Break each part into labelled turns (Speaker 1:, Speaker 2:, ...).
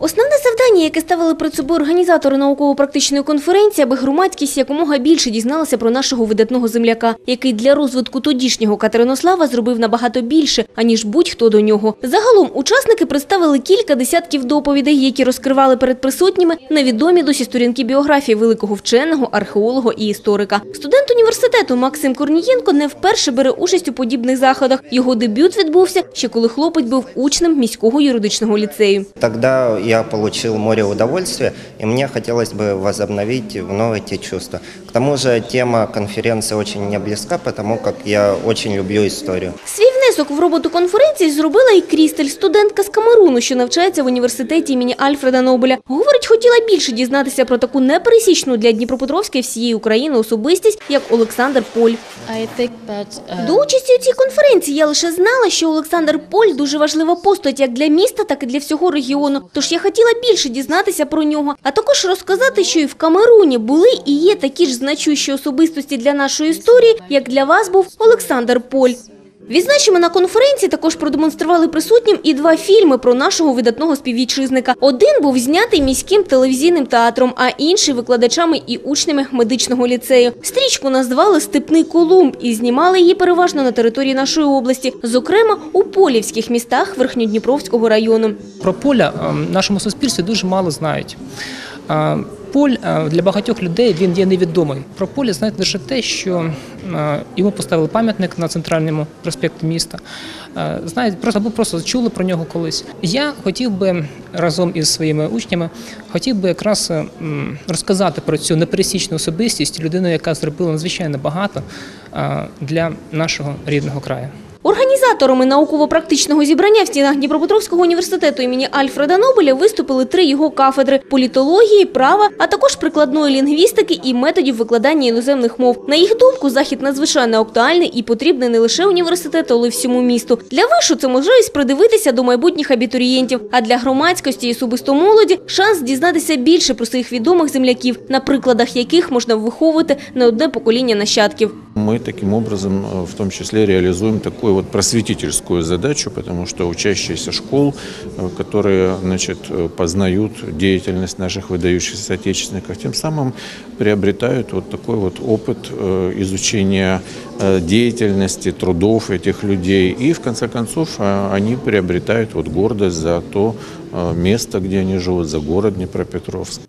Speaker 1: Основне завдання, яке ставили перед собою організатори науково-практичної конференції, аби громадськість якомога більше дізналася про нашого видатного земляка, який для розвитку тодішнього Катеринослава зробив набагато більше, аніж будь-хто до нього. Загалом учасники представили кілька десятків доповідей, які розкривали перед присутніми невідомі досі сторінки біографії великого вченого, археолога і історика. Студент університету Максим Корнієнко не вперше бере участь у подібних заходах. Його дебют відбувся ще коли хлопець був учнем міського юридичного ліцею.
Speaker 2: Тогда я получил море удовольствия, и мне хотелось бы возобновить вновь эти чувства. К тому же тема конференции очень мне близка, потому как я очень люблю историю.
Speaker 1: Свій внесок в роботу конференції зробила і Крістель, студентка з Камеруну, що навчається в університеті імені Альфреда Нобеля. Говорить, хотіла більше дізнатися про таку непересічну для Дніпропетровська всієї України особистість, як Олександр Поль.
Speaker 3: That uh,
Speaker 1: До участі у цій конференції я лише знала, що Олександр Поль дуже важлива постать як для міста, так і для всього регіону. Тож я хотіла більше дізнатися про нього, а також розказати, що і в Камеруні були і є такі ж значущі особистості для нашої історії, як для вас був Олександр Поль. Відзначимо, на конференції також продемонстрували присутнім і два фільми про нашого видатного співвітчизника. Один був знятий міським телевізійним театром, а інший викладачами і учнями медичного ліцею. Стрічку назвали Степний Колумб і знімали її переважно на території нашої області, зокрема у полівських містах Верхньодніпровського району.
Speaker 4: Про поля е, в нашому суспільстві дуже мало знають. Е, Поль е, для багатьох людей він є невідомий. Про поля знають лише те, що е, йому поставили пам'ятник на центральному проспекті міста. Е, Знають просто або просто чули про нього колись. Я хотів би разом із своїми учнями хотів би якраз розказати про цю непересічну особистість людину, яка зробила надзвичайно багато для нашого рідного краю.
Speaker 1: Організаторами науково-практичного зібрання в стінах Дніпропетровського університету імені Альфреда Нобеля виступили три його кафедри – політології, права, а також прикладної лінгвістики і методів викладання іноземних мов. На їх думку, захід надзвичайно актуальний і потрібний не лише університету, але й всьому місту. Для вишу це можливість придивитися до майбутніх абітурієнтів, а для громадськості і особисто молоді – шанс дізнатися більше про своїх відомих земляків, на прикладах яких можна виховувати не одне покоління нащадків.
Speaker 5: Мы таким образом э, в том числе реализуем такую вот просветительскую задачу, потому что учащиеся школ, э, которые значит, э, познают деятельность наших выдающихся соотечественников, тем самым приобретают вот такой вот опыт изучения деятельности, трудов этих людей. И в конце концов они приобретают вот гордость за то место, где они живут, за город Днепропетровск.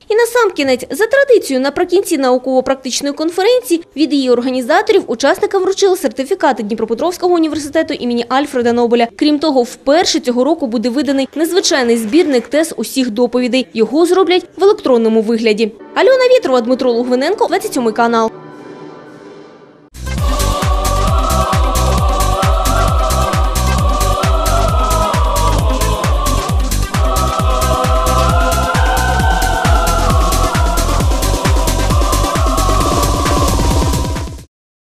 Speaker 1: Насамкінець, за традицією, наприкінці науково-практичної конференції від її організаторів учасникам вручили сертифікати Дніпропетровського університету імені Альфреда Нобеля. Крім того, вперше цього року буде виданий незвичайний збірник тез усіх доповідей. Його зроблять в електронному вигляді. Альона Вітрова, Дмитро Лугвиненко, 27 канал.